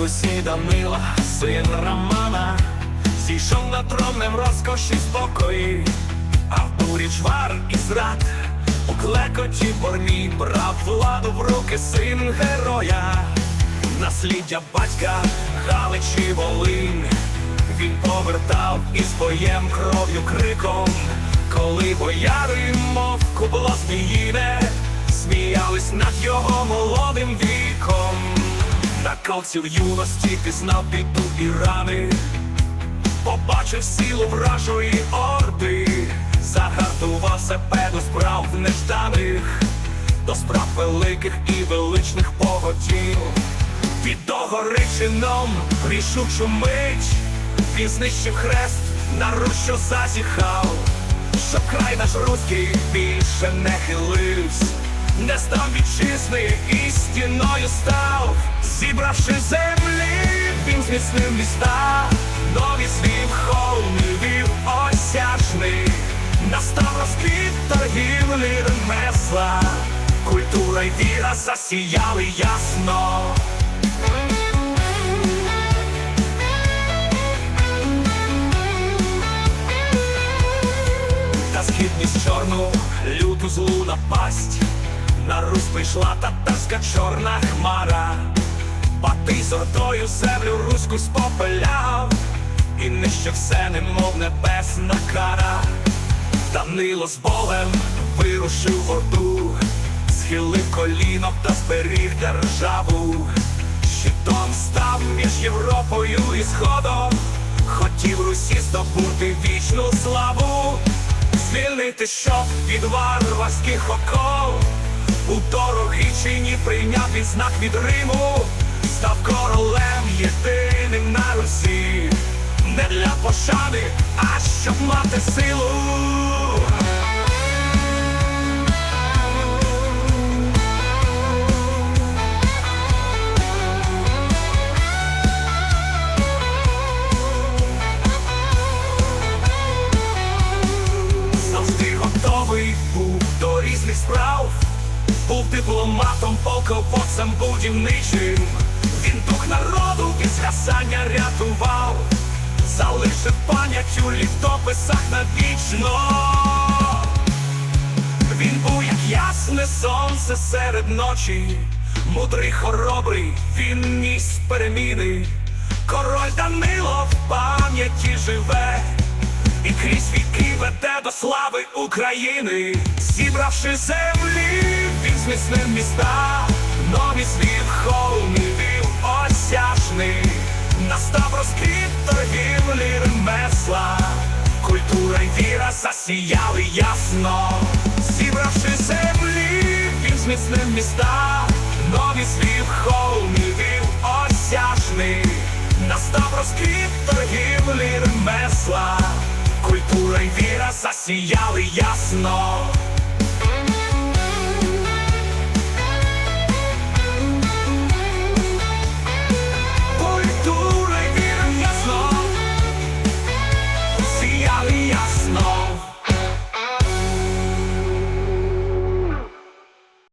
Русі Данила, син Романа, зійшов на троннем розкоші спокої, а в бурі чвар і зрад у клекоті борні. Брав владу в руки син героя, насліддя батька Галичі Волинь. Він повертав із боєм кров'ю криком, коли бояри, мов кубло зміїне, сміялись над його молодим віком. На юності пізнав біду і рани, побачив силу вражої орди, загартував себе до справ нежданих, до справ великих і величних погодів. Під догоричином рішучу мить. Він знищив хрест на руш, що зазіхав, щоб край наш руський більше не хилився, не став вітчизни і стіною став, зібравши землі, він зміцнив міста, нові свій холми вів осяжний, настав розквіт торгівлі ремесла, культура й віра засіяли ясно. Та східність чорну, люту злу напасть, на Русь прийшла татарська чорна хмара, Батий з ордою землю руську спопеляв, і нищив все, немов небесна кара. Данило з болем вирушив в орду, схилив коліно та зберіг державу. Щитом став між Європою і Сходом, хотів Русі здобути вічну славу, звільнити, щоб від варварських оков, у дорогій чині прийняв він знак від Риму, став королем єдиним на Русі, не для пошани, а щоб мати силу. завжди готовий був до різних справ, був дипломатом, полководцем будівничим. Він дух народу від згасання рятував, залишив пам'ять у літописах навічно. Він був як ясне сонце серед ночі, мудрий хоробрий, він ніс переміни. Король Данило в пам'яті живе, і крізь віки веде до слави України, зібравши землі, він зміцнив міста, нові світ холми вів настав розквіт торгівлі ремесла, культура й віра засіяли ясно, зібравши землі, він зміцнив міста, нові світ холми вів осяжний, настав розквіт торгівлі ремесла, культура й віра засіяли ясно.